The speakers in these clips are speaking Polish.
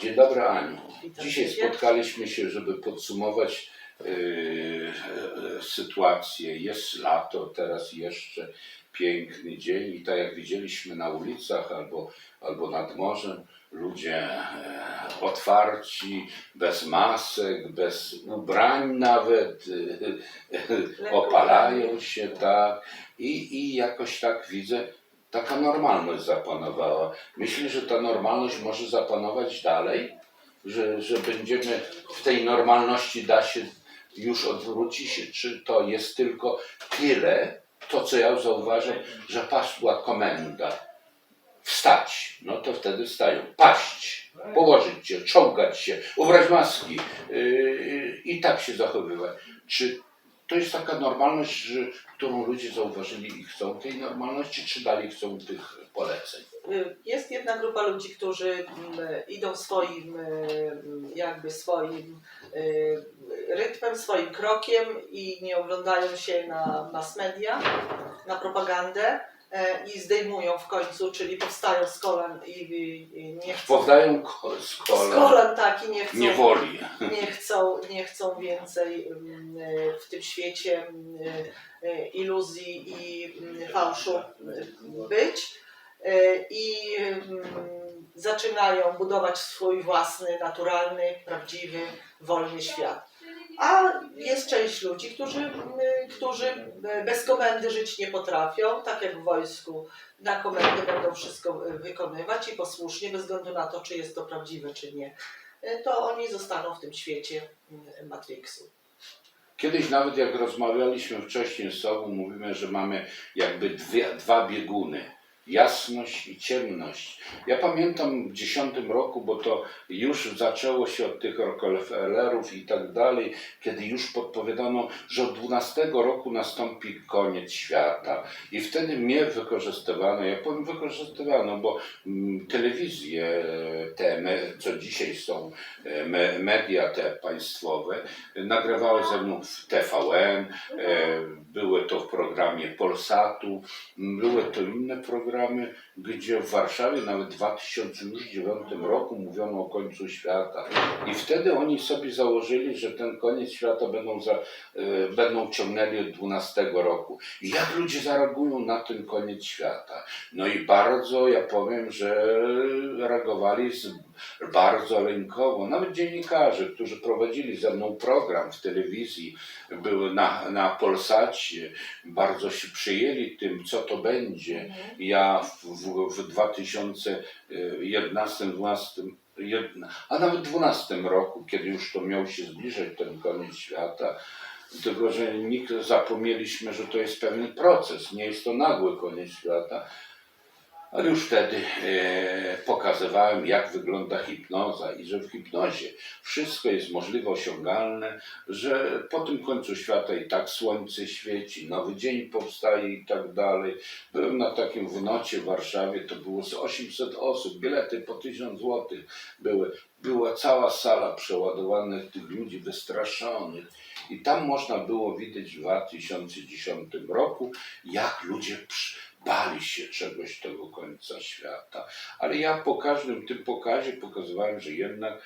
Dzień dobry Aniu. Dzisiaj spotkaliśmy się, żeby podsumować yy, e, sytuację. Jest lato, teraz jeszcze piękny dzień i tak jak widzieliśmy na ulicach albo, albo nad morzem, ludzie e, otwarci, bez masek, bez ubrań nawet, opalają się tak i, i jakoś tak widzę, taka normalność zapanowała. Myślę, że ta normalność może zapanować dalej, że, że będziemy w tej normalności da się już odwróci się, czy to jest tylko tyle, to co ja zauważam, że pasła komenda. Wstać, no to wtedy wstają. Paść, położyć się, czołgać się, ubrać maski yy, i tak się zachowywać. Czy to jest taka normalność, że, którą ludzie zauważyli i chcą tej normalności, czy dalej chcą tych poleceń? Jest jedna grupa ludzi, którzy mm, idą swoim, y, jakby swoim y, rytmem, swoim krokiem i nie oglądają się na mass media, na propagandę i zdejmują w końcu, czyli powstają z kolan i, i, i nie chcą. Powdają ko- z Z kolan kolan tak i nie chcą. niewoli. nie chcą, nie chcą więcej mm, e, w tym świecie mm, e, iluzji i mm, fałszu być E, i mm, zaczynają budować swój własny, naturalny, prawdziwy, wolny świat. A jest część ludzi, którzy, którzy bez komendy żyć nie potrafią, tak jak w wojsku. Na komendę będą wszystko e, wykonywać i posłusznie, bez względu na to, czy jest to prawdziwe, czy nie. E, To oni zostaną w tym świecie mm, Matrixu. Kiedyś nawet jak rozmawialiśmy wcześniej z sobą, mówimy, że mamy jakby dwie, dwa bieguny. Jasność i ciemność. Ja pamiętam w 10 roku, bo to już zaczęło się od tych Rockefellerów i tak dalej, kiedy już podpowiadano, że od 12 roku nastąpi koniec świata. I wtedy mnie wykorzystywano, ja powiem wykorzystywano, bo mm, telewizje, te, me, co dzisiaj są e, me, media te państwowe, nagrywały ze mną w TVN, e, były to w programie Polsatu, były to inne programy, gdzie w Warszawie nawet w 2009 roku mówiono o końcu świata. I wtedy oni sobie założyli, że ten koniec świata będą, za, e, będą ciągnęli od 12 roku. I jak ludzie zareagują na ten koniec świata? No i bardzo, ja powiem, że reagowali z, bardzo rynkowo. Nawet dziennikarze, którzy prowadzili ze mną program w telewizji, były na, na Polsacie, bardzo się przyjęli tym, co to będzie. Ja w, w, w 2011, 12, jedna- a nawet 12 roku, kiedy już to miał się zbliżać ten koniec świata, tylko że nikt zapomnieliśmy, że to jest pewien proces, nie jest to nagły koniec świata. Ale już wtedy e, pokazywałem, jak wygląda hipnoza i że w hipnozie wszystko jest możliwe, osiągalne, że po tym końcu świata i tak słońce świeci, nowy dzień powstaje i tak dalej. Byłem na takim w nocie w Warszawie, to było z 800 osób, bilety po 1000 złotych były. Była cała sala przeładowanych tych ludzi wystraszonych. I tam można było widać w 2010 roku, jak ludzie przy- bali się czegoś tego końca świata. Ale ja po każdym tym pokazie pokazywałem, że jednak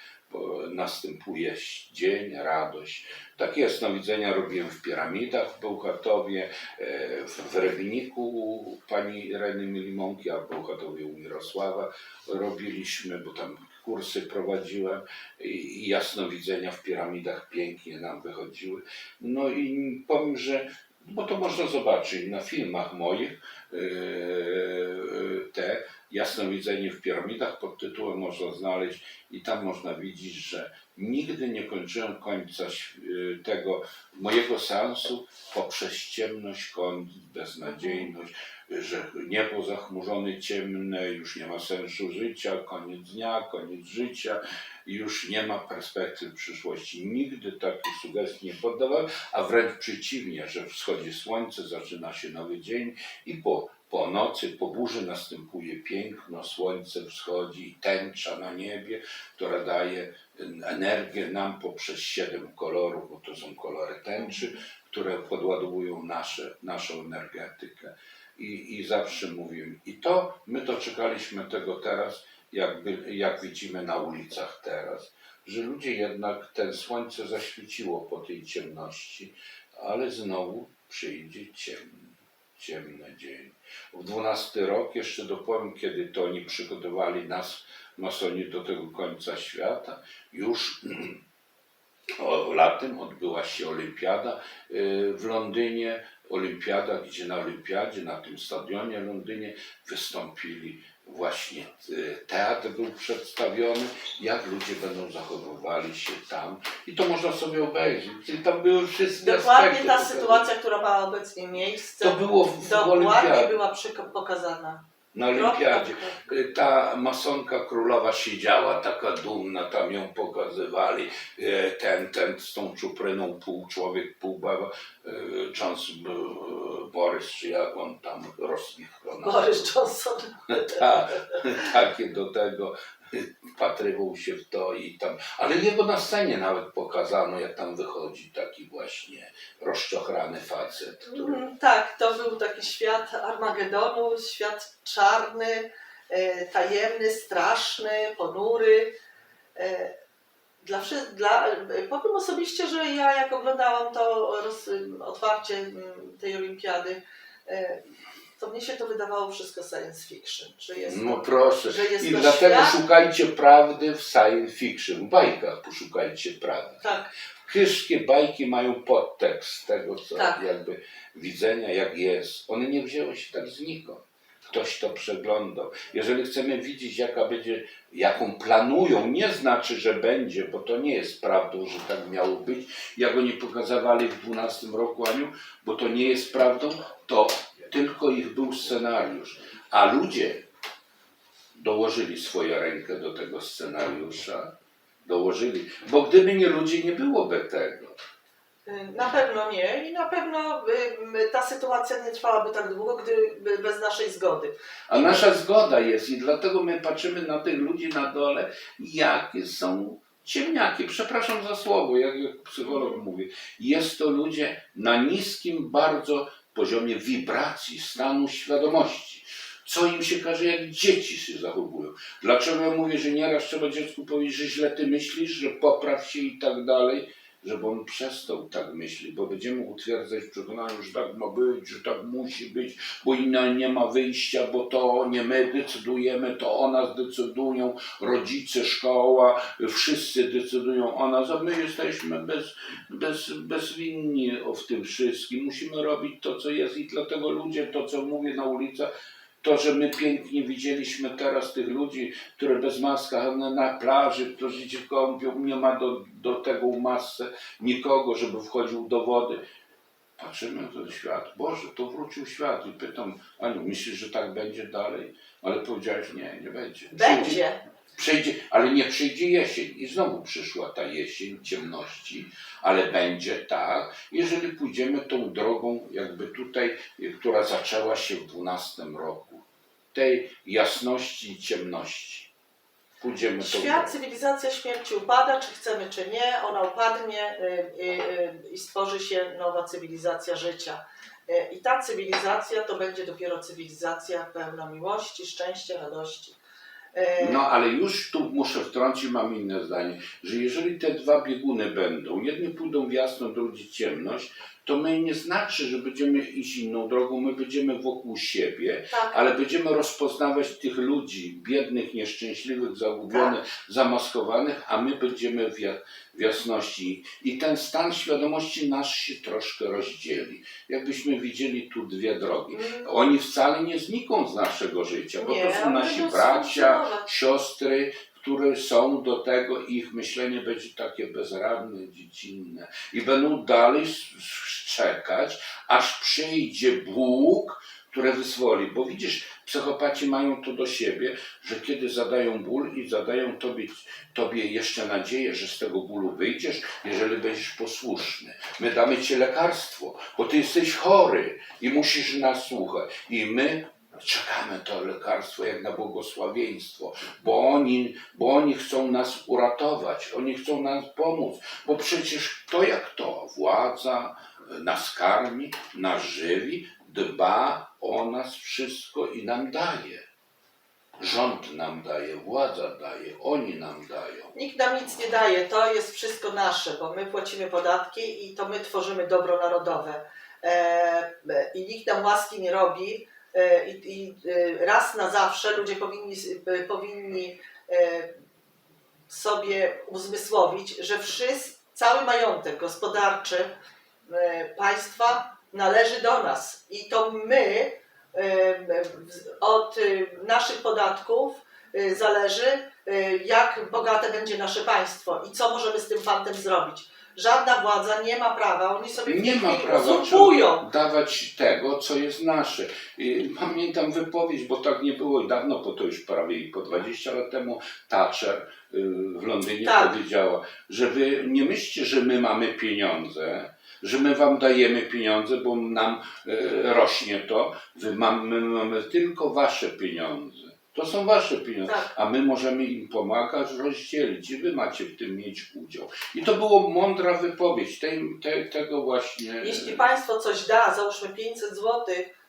następuje dzień, radość. Takie jasnowidzenia robiłem w piramidach w Bełchatowie, e, w, Rybniku pani Ireny Milimonki, a w Bełchatowie u Mirosława robiliśmy, bo tam kursy prowadziłem i jasnowidzenia w piramidach pięknie nam wychodziły. No i powiem, że bo to można zobaczyć na filmach moich, yy, te jasnowidzenie w piramidach pod tytułem można znaleźć i tam można widzieć, że nigdy nie kończyłem końca yy, tego mojego seansu poprzez ciemność, koniec, beznadziejność, że niebo zachmurzone, ciemne, już nie ma sensu życia, koniec dnia, koniec życia, już nie ma perspektyw przyszłości. Nigdy takiej sugestii nie poddawałem, a wręcz przeciwnie, że wschodzi słońce, zaczyna się nowy dzień i po, po nocy, po burzy następuje piękno, słońce wschodzi i tęcza na niebie, która daje energię nam poprzez siedem kolorów, bo to są kolory tęczy, które podładowują nasze, naszą energetykę. I, I zawsze mówiłem, i to my doczekaliśmy tego teraz jakby, jak widzimy na ulicach teraz, że ludzie jednak ten słońce zaświeciło po tej ciemności, ale znowu przyjdzie ciemny, ciemny dzień. W dwunasty rok jeszcze dopowiem, kiedy to oni przygotowali nas, masoni, do tego końca świata, już latem odbyła się olimpiada y, w Londynie. Olimpiada, gdzie na olimpiadzie, na tym stadionie w Londynie wystąpili właśnie y, teatr był przedstawiony, jak ludzie będą zachowywali się tam. I to można sobie obejrzeć. I tam były wszystkie Dokładnie aspekty ta pokazane. sytuacja, która ma obecnie miejsce, To było w, w dokładnie olimpiadzie, była pokazana. na olimpiadzie. Kropka. ta masonka królowa siedziała taka dumna, tam ją pokazywali, e, ten, ten z tą czupryną, pół człowiek, pół baba, e, Jones, e, Borys, czy jak on tam rozpichał. Boris Johnson. Ta, takie do tego wpatrywał się w to i tam, ale jego na scenie nawet pokazano, jak tam wychodzi taki właśnie rozczochrany facet, który Mm, Tak, to był taki świat Armagedonu, świat czarny, e, tajemny, straszny, ponury. E, Dla, dla, e, powiem osobiście, że ja jak oglądałam to roz, otwarcie tej olimpiady, e, to mnie się to wydawało wszystko science fiction. Że jest No to, proszę. że jest I dlatego świat, szukajcie prawdy w science fiction, w bajkach poszukajcie prawdy. tak, Wszystkie bajki mają podtekst tego, co Tak. jakby widzenia, jak jest. One nie wzięły się tak znikąd. Ktoś to przeglądał. Jeżeli chcemy widzieć, jaka będzie, jaką planują, nie znaczy, że będzie, bo to nie jest prawdą, że tak miało być. Jak oni pokazywali w 12 roku, Aniu, bo to nie jest prawdą, to tylko ich był scenariusz. A ludzie dołożyli swoją rękę do tego scenariusza, dołożyli, bo gdyby nie ludzie, nie byłoby tego. Na pewno nie i na pewno ta sytuacja nie trwałaby tak długo, gdyby bez naszej zgody. A nasza zgoda jest i dlatego my patrzymy na tych ludzi na dole, jakie są ciemniaki. Przepraszam za słowo, jak psycholog mówi. Jest to ludzie na niskim bardzo poziomie wibracji, stanu świadomości. Co im się każe, jak dzieci się zachowują. Dlaczego ja mówię, że nieraz trzeba dziecku powiedzieć, że źle ty myślisz, że popraw się i tak dalej, żeby on przestał tak myśleć, bo będziemy utwierdzać w przekonaniu, że tak ma być, że tak musi być, bo inna nie ma wyjścia, bo to nie my decydujemy, to o nas decydują, rodzice, szkoła, wszyscy decydują o nas, a my jesteśmy bez, bez, bezwinni w tym wszystkim. Musimy robić to, co jest i dlatego ludzie, to co mówię na ulicach, to, że my pięknie widzieliśmy teraz tych ludzi, które bez maskach na, plaży, którzy się kąpią, nie ma do, do tego masce nikogo, żeby wchodził do wody. Patrzymy na ten świat. Boże, to wrócił świat. I pytam, Aniu, myślisz, że tak będzie dalej? Ale powiedziałeś, nie, nie będzie. Będzie. przyjdzie, ale nie przyjdzie jesień. I znowu przyszła ta jesień ciemności, ale będzie tak, jeżeli pójdziemy tą drogą, jakby tutaj, która zaczęła się w 12 roku. Tej jasności i ciemności. Pójdziemy Świat, drogą. cywilizacja śmierci upada, czy chcemy, czy nie, ona upadnie y, y, y, i stworzy się nowa cywilizacja życia. Y, I ta cywilizacja to będzie dopiero cywilizacja pełna miłości, szczęścia, radości. No ale już tu muszę wtrącić, mam inne zdanie, że jeżeli te dwa bieguny będą, jedni pójdą w jasno, drugi w ciemność, to my nie znaczy, że będziemy iść inną drogą, my będziemy wokół siebie, tak, ale będziemy rozpoznawać tych ludzi, biednych, nieszczęśliwych, zagubionych, zamaskowanych, a my będziemy w, ja- w jasności. I ten stan świadomości nas się troszkę rozdzieli. Jakbyśmy widzieli tu dwie drogi. Mm, Oni wcale nie znikną z naszego życia, bo Nie, to są nasi bracia, siostry, które są do tego, ich myślenie będzie takie bezradne, dziecinne i będą dalej s- s- czekać, aż przyjdzie Bóg, który wyzwoli. Bo widzisz, psychopaci mają to do siebie, że kiedy zadają ból i zadają tobie, tobie jeszcze nadzieję, że z tego bólu wyjdziesz, jeżeli będziesz posłuszny. My damy ci lekarstwo, bo ty jesteś chory i musisz nas słuchać. I my czekamy to lekarstwo jak na błogosławieństwo, bo oni, bo oni chcą nas uratować, oni chcą nam pomóc, bo przecież to jak to, władza nas karmi, nas żywi, dba o nas wszystko i nam daje. Rząd nam daje, władza daje, oni nam dają. Nikt nam nic nie daje, to jest wszystko nasze, bo my płacimy podatki i to my tworzymy dobro narodowe. E, e, I nikt nam łaski nie robi. I, i e, raz na zawsze ludzie powinni, e, powinni e, sobie uzmysłowić, że wszyscy, cały majątek gospodarczy państwa należy do nas i to my od naszych podatków zależy, jak bogate będzie nasze państwo i co możemy z tym fantem zrobić. Żadna władza nie ma prawa, oni sobie Nie ma prawa dawać tego, co jest nasze. I Pamiętam wypowiedź, bo tak nie było i dawno, bo to już prawie po 20 lat temu, Thatcher y, w Londynie Tak. powiedziała, że wy nie myślcie, że my mamy pieniądze, że my wam dajemy pieniądze, bo nam y, rośnie to, wy mamy, mamy tylko wasze pieniądze. To są wasze pieniądze, Tak. a my możemy im pomagać, rozdzielić i wy macie w tym mieć udział. I to było mądra wypowiedź tej, te, tego właśnie. Jeśli państwo coś da, załóżmy 500 zł,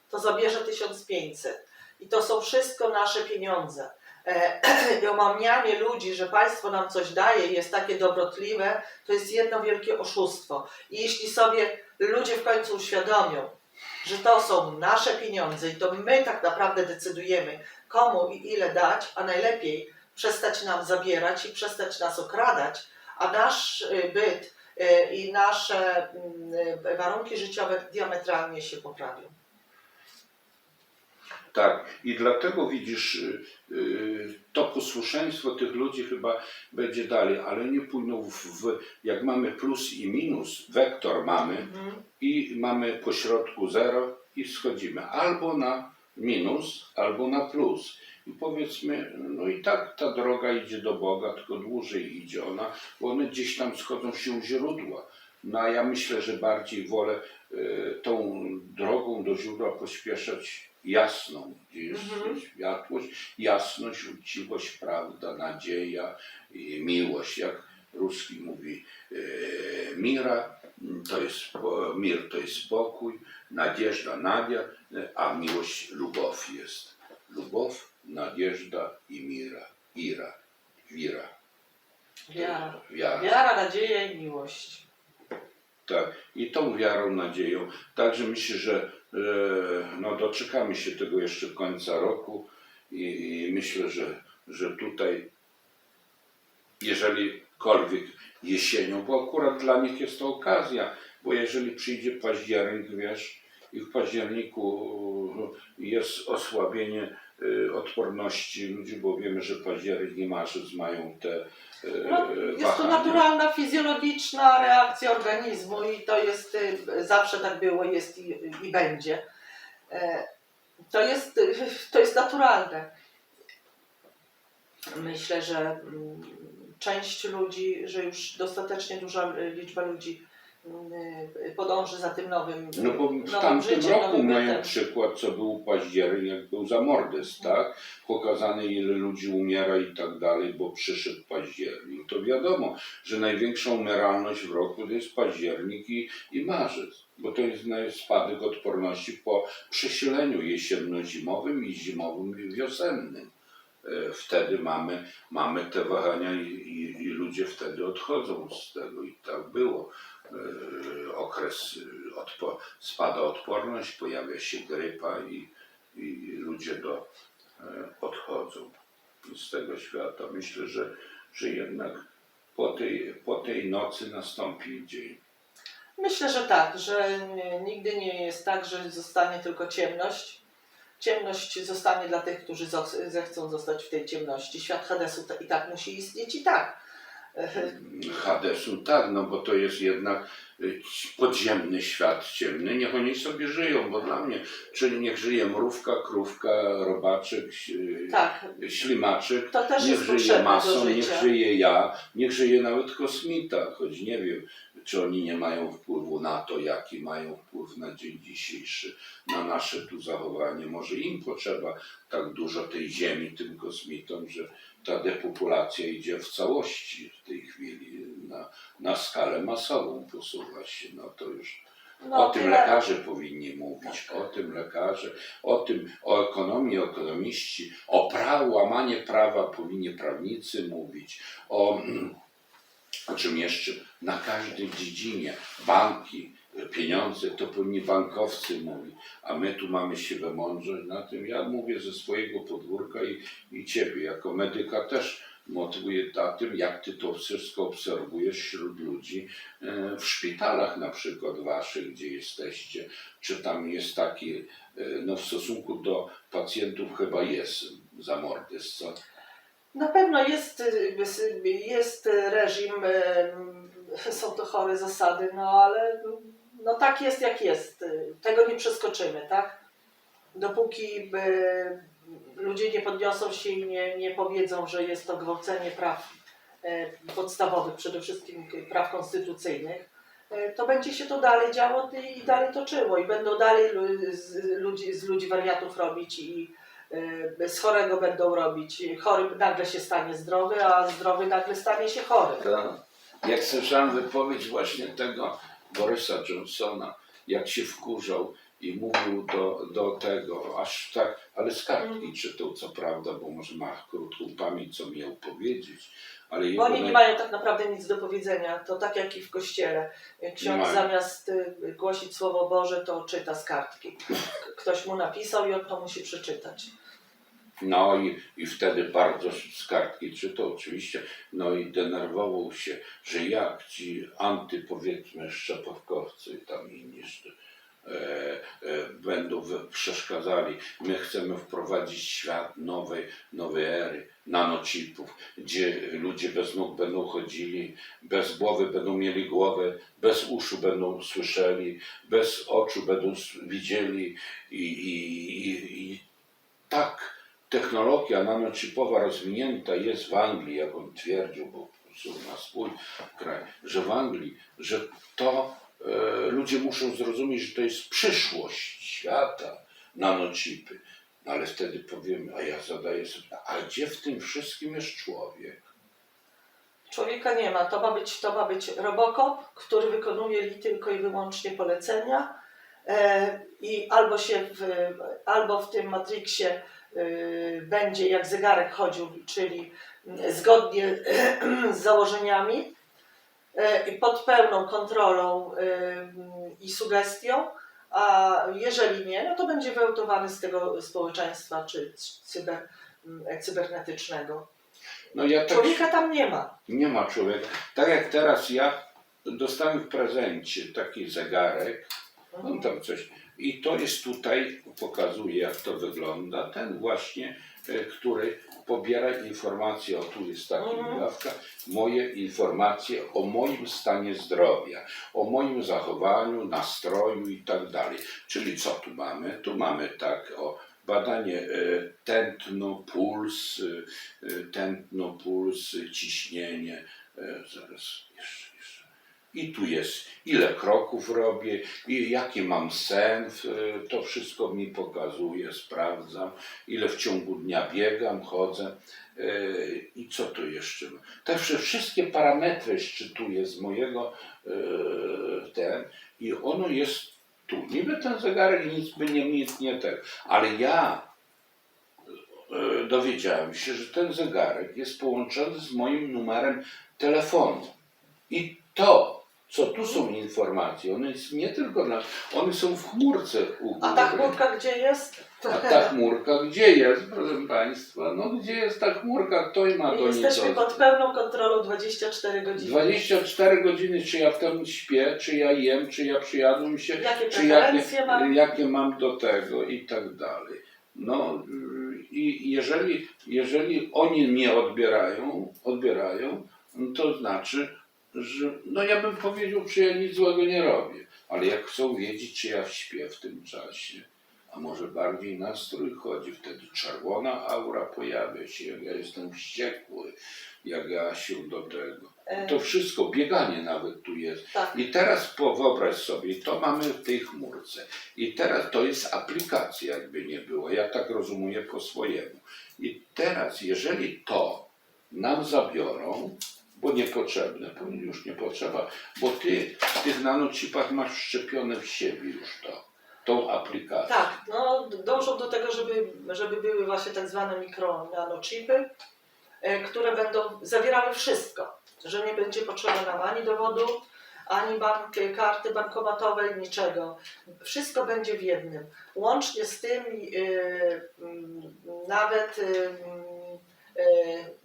to zabierze 1500. I to są wszystko nasze pieniądze. E, I omamianie ludzi, że państwo nam coś daje i jest takie dobrotliwe, to jest jedno wielkie oszustwo. I jeśli sobie ludzie w końcu uświadomią, że to są nasze pieniądze i to my tak naprawdę decydujemy, komu i ile dać, a najlepiej przestać nam zabierać i przestać nas okradać, a nasz y, byt y, i nasze mm, y, warunki życiowe diametralnie się poprawią. Tak, i dlatego widzisz, to posłuszeństwo tych ludzi chyba będzie dalej, ale nie pójdą w, jak mamy plus i minus, wektor mamy Mhm. i mamy po środku zero i schodzimy albo na minus, albo na plus. I powiedzmy, no i tak ta droga idzie do Boga, tylko dłużej idzie ona, bo one gdzieś tam schodzą się u źródła. No a ja myślę, że bardziej wolę y, tą drogą do źródła pośpieszać jasną, gdzie jest Mhm. światłość, jasność, uczciwość, prawda, nadzieja i miłość. Jak Ruski mówi, y, mira to jest, mir to jest spokój, nadzieżda, nadia, a miłość lubow jest. Lubow, nadzieżda i mira. Ira, wira. Wiara. Wiara. Wiara, nadzieja i miłość. Tak, i tą wiarą, nadzieją. Także myślę, że e, no, doczekamy się tego jeszcze końca roku i, i myślę, że, że tutaj, jeżelikolwiek jesienią, bo akurat dla nich jest to okazja, bo jeżeli przyjdzie październik, wiesz, i w październiku jest osłabienie e, odporności ludzi, bo wiemy, że październik i marzec mają te e, No, jest to naturalna, fizjologiczna reakcja organizmu i to jest, y, zawsze tak było, jest i, i będzie. E, To jest, y, to jest naturalne. Myślę, że mm, część ludzi, że już dostatecznie duża y, liczba ludzi y, podąży za tym nowym, No bo w nowym tamtym życiem, roku nowym bytem. przykład, co był październik, jak był zamordyst, tak? Pokazane ile ludzi umiera i tak dalej, bo przyszedł październik. To wiadomo, że największą umieralność w roku to jest październik i, i marzec, bo to jest naj- spadek odporności po przesileniu jesienno-zimowym i zimowym i wiosennym. E, Wtedy mamy, mamy te wahania i, i, i ludzie wtedy odchodzą z tego i tak było. E, Okres e, odpo- spada odporność, pojawia się grypa i, i ludzie do, e, odchodzą z tego świata. Myślę, że, że jednak po tej, po tej nocy nastąpi dzień. Myślę, że tak, że nigdy nie jest tak, że zostanie tylko ciemność. Ciemność zostanie dla tych, którzy zechcą zostać w tej ciemności. Świat Hadesu i tak musi istnieć i tak. Hadesu tak, no bo to jest jednak podziemny świat ciemny. Niech oni sobie żyją, bo dla mnie, czyli niech żyje mrówka, krówka, robaczek, y, Tak, ślimaczek, to też niech żyje mason, niech żyje ja, niech żyje nawet kosmita, choć nie wiem, czy oni nie mają wpływu na to, jaki mają wpływ na dzień dzisiejszy, na nasze tu zachowanie. Może im potrzeba tak dużo tej ziemi, tym kosmitom, że ta depopulacja idzie w całości w tej chwili na, na skalę masową się. No to już No, o tym lekarze powinni mówić, o tym lekarze, o tym, o ekonomii ekonomiści, o prawu, łamanie prawa powinni prawnicy mówić, o, o czym jeszcze na każdej dziedzinie, banki, pieniądze, to powinni bankowcy mówić, a my tu mamy się wymądrzeć na tym. Ja mówię ze swojego podwórka i, i ciebie jako medyka też motywuję na tym, jak ty to wszystko obserwujesz wśród ludzi e, w szpitalach na przykład waszych, gdzie jesteście, czy tam jest taki, e, no w stosunku do pacjentów chyba jest zamordyzm, co? Na pewno jest, jest reżim, y, są to chore zasady, no ale no tak jest jak jest. Tego nie przeskoczymy, tak? Dopóki y, ludzie nie podniosą się i nie, nie powiedzą, że jest to gwałcenie praw y, podstawowych, przede wszystkim praw konstytucyjnych, y, to będzie się to dalej działo i dalej toczyło i będą dalej z ludzi, z ludzi wariatów robić i y, z chorego będą robić. Chory nagle się stanie zdrowy, a zdrowy nagle stanie się chory. To, jak słyszałem wypowiedź właśnie tego Borysa Johnsona, jak się wkurzał i mówił do, do tego, aż tak, ale z kartki czytał, co prawda, bo może ma krótką pamięć, co miał powiedzieć, ale Bo jego oni nie naj- mają tak naprawdę nic do powiedzenia. To tak jak i w kościele. Ksiądz mają. zamiast y, głosić Słowo Boże, to czyta z kartki. K- Ktoś mu napisał i on to musi przeczytać. No i, i wtedy bardzo z kartki czytał oczywiście, no i denerwował się, że jak ci anty powiedzmy szczepawkowcy tam inni e, e, będą przeszkadzali. My chcemy wprowadzić świat nowej, nowej ery, nanochipów, gdzie ludzie bez nóg będą chodzili, bez głowy będą mieli głowę, bez uszu będą słyszeli, bez oczu będą widzieli i, i, technologia nanochipowa rozwinięta jest w Anglii, jak on twierdził, bo na swój kraj, że w Anglii, że to e, ludzie muszą zrozumieć, że to jest przyszłość świata, nanochipy. No ale wtedy powiemy, a ja zadaję sobie, a gdzie w tym wszystkim jest człowiek? Człowieka nie ma. To ma być, to ma być Robocop, który wykonuje tylko i wyłącznie polecenia. E, I albo się w, albo w tym Matrixie będzie jak zegarek chodził, czyli y, zgodnie z założeniami y, i pod pełną kontrolą y, i sugestią, a jeżeli nie, no to będzie wyeutowany z tego społeczeństwa czy cyber, y, cybernetycznego. No ja tak Człowieka tam nie ma. Nie ma człowieka. Tak jak teraz ja dostałem w prezencie taki zegarek, on tam coś. I to jest tutaj, pokazuje jak to wygląda, ten właśnie, e, który pobiera informacje, o tu jest taka Mhm. migawka, moje informacje o moim stanie zdrowia, o moim zachowaniu, nastroju i tak dalej. Czyli co tu mamy? Tu mamy tak o badanie e, tętno, puls, e, tętno, puls, ciśnienie, zaraz jeszcze. I tu jest ile kroków robię, i jaki mam sen, to wszystko mi pokazuje, sprawdzam, ile w ciągu dnia biegam, chodzę e, i co tu jeszcze. wszy- wszystkie parametry szczytuję z mojego e, ten i ono jest tu. Niby ten zegarek nic by nie nic nie tak, ale ja e, dowiedziałem się, że ten zegarek jest połączony z moim numerem telefonu. I to, co tu są informacje, one jest nie tylko dla. One są w chmurce u A ta chmurka gdzie jest? A ta chmurka gdzie jest, proszę Państwa? No gdzie jest ta chmurka? Kto ma do niej Jesteśmy dostęp? pod pełną kontrolą 24 godziny. 24 godziny, czy ja w tym śpię, czy ja jem, czy ja przyjadłem się, Jakie czy jakie, mam? jakie mam do tego i tak dalej. No i jeżeli, jeżeli oni mnie odbierają, odbierają, to znaczy, że no ja bym powiedział, czy ja nic złego nie robię, ale jak chcą wiedzieć, czy ja śpię w tym czasie, a może bardziej nastrój chodzi, wtedy czerwona aura pojawia się, jak ja jestem wściekły, jak ja się do tego. E, To wszystko, bieganie nawet tu jest. tak. I teraz po, wyobraź sobie, to mamy w tej chmurce. I teraz to jest aplikacja, jakby nie było. Ja tak rozumuję po swojemu. I teraz, jeżeli to nam zabiorą, bo niepotrzebne, bo już nie potrzeba, bo ty w tych masz wszczepione w siebie już to, tą aplikację. Tak, no dążą do tego, żeby, żeby były właśnie tak zwane mikro nanochipy, e, które będą zawierały wszystko, że nie będzie potrzeba nam ani dowodu, ani bank, karty bankomatowej, niczego. Wszystko będzie w jednym. Łącznie z tym mm, nawet e,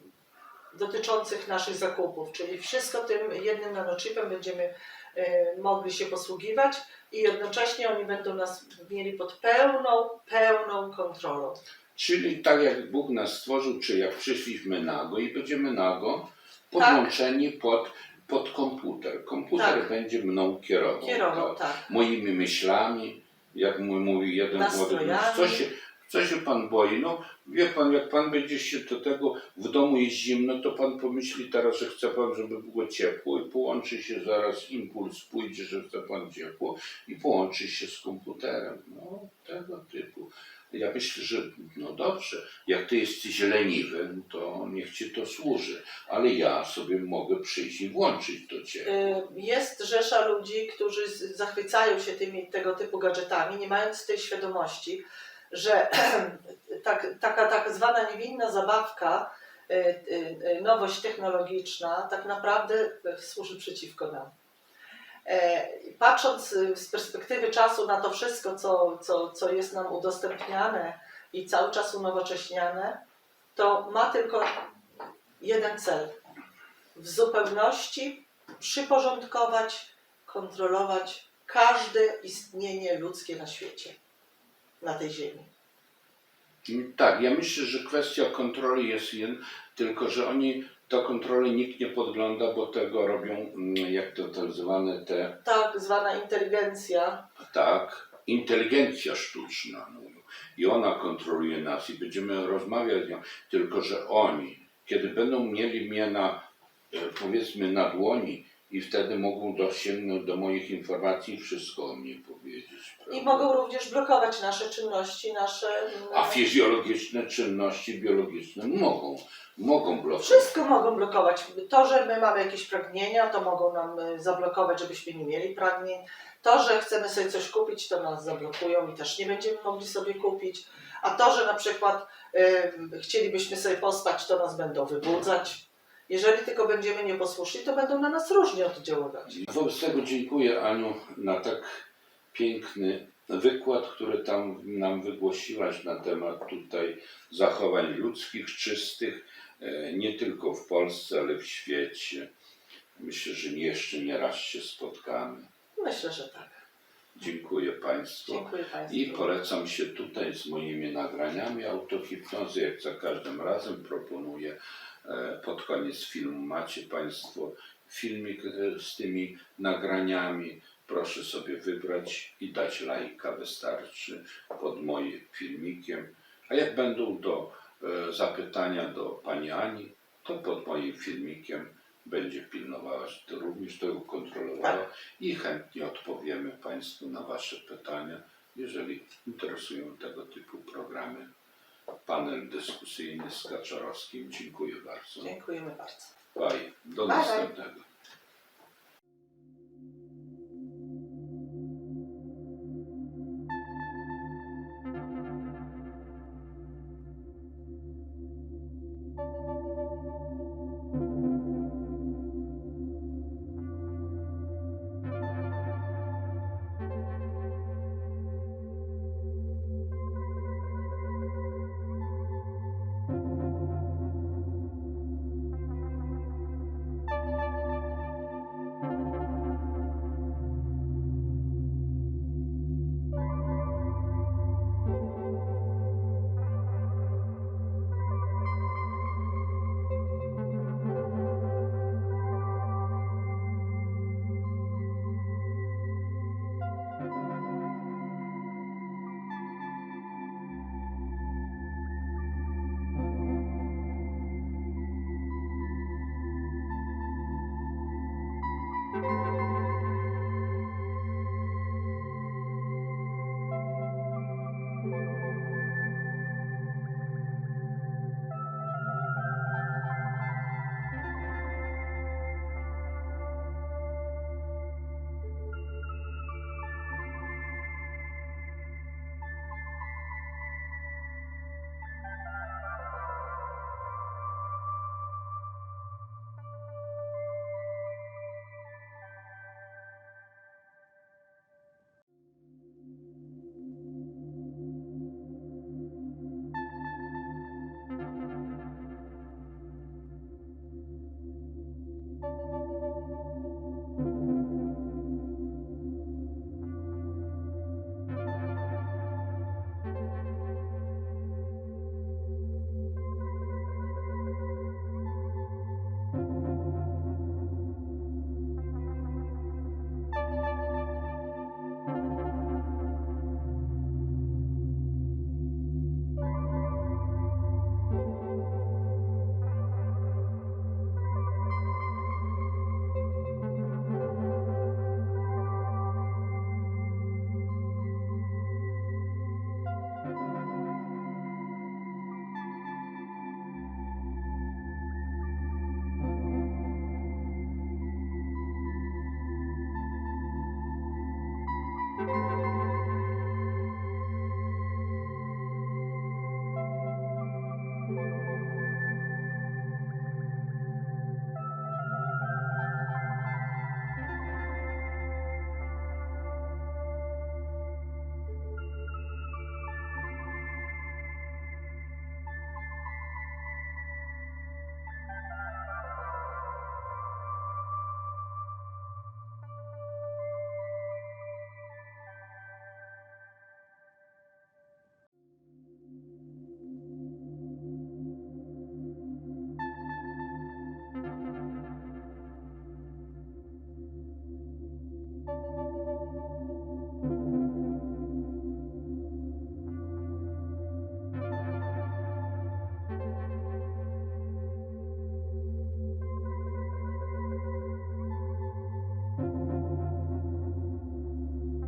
dotyczących naszych zakupów, czyli wszystko tym jednym nanochipem będziemy e, mogli się posługiwać i jednocześnie oni będą nas mieli pod pełną, pełną kontrolą. Czyli tak jak Bóg nas stworzył, czy jak przyszliśmy nago i będziemy nago, podłączeni pod, pod komputer. Komputer Tak. będzie mną kierował. Kierował, tak. tak. Moimi myślami, jak mu- mówi jeden młody co się, co się pan boi? No wie pan, jak pan będzie się do tego, w domu jest zimno, to pan pomyśli teraz, że chce pan, żeby było ciepło i połączy się zaraz, impuls pójdzie, że chce pan ciepło i połączy się z komputerem. No tego typu. Ja myślę, że no dobrze, jak ty jesteś leniwy, no to niech ci to służy, ale ja sobie mogę przyjść i włączyć to ciepło. Y, Jest rzesza ludzi, którzy zachwycają się tymi tego typu gadżetami, nie mając tej świadomości, że tak, taka tak zwana niewinna zabawka, y, y, y, nowość technologiczna, tak naprawdę y, służy przeciwko nam. E, Patrząc z perspektywy czasu na to wszystko, co, co, co jest nam udostępniane i cały czas unowocześniane, to ma tylko jeden cel. W zupełności przyporządkować, kontrolować każde istnienie ludzkie na świecie, na tej ziemi. Mm, Tak, ja myślę, że kwestia kontroli jest jeden, tylko że oni do kontroli nikt nie podgląda, bo tego robią, mm, jak to tak zwane te, Tak zwana inteligencja, tak, inteligencja sztuczna. I ona kontroluje nas i będziemy rozmawiać z nią, tylko że oni, kiedy będą mieli mnie na, e, powiedzmy, na dłoni i wtedy mogą dosięgnąć do moich informacji i wszystko o mnie powiedzieć. i prawda? mogą również blokować nasze czynności, nasze. A fizjologiczne czynności biologiczne mogą, mogą blokować. Wszystko mogą blokować. To, że my mamy jakieś pragnienia, to mogą nam y, zablokować, żebyśmy nie mieli pragnień. To, że chcemy sobie coś kupić, to nas zablokują i też nie będziemy mogli sobie kupić. A to, że na przykład y, chcielibyśmy sobie pospać, to nas będą wybudzać. Jeżeli tylko będziemy nieposłuszni, to będą na nas różnie oddziaływać. Wobec tego dziękuję Aniu na tak piękny wykład, który tam nam wygłosiłaś na temat tutaj zachowań ludzkich, czystych, e, nie tylko w Polsce, ale w świecie. Myślę, że jeszcze nie raz się spotkamy. Myślę, że tak. Dziękuję Państwu. Dziękuję Państwu. I polecam się tutaj z moimi nagraniami autohipnozy, jak za każdym razem proponuję. e, Pod koniec filmu macie Państwo filmik e, z tymi nagraniami. Proszę sobie wybrać i dać lajka, wystarczy pod moim filmikiem. A jak będą do e, zapytania do Pani Ani, to pod moim filmikiem będzie pilnowała, że to również to kontrolowała i chętnie odpowiemy Państwu na Wasze pytania, jeżeli interesują tego typu programy. Panel dyskusyjny z Kaczorowskim. Dziękuję bardzo. Dziękujemy bardzo. Bye. Do bye. następnego.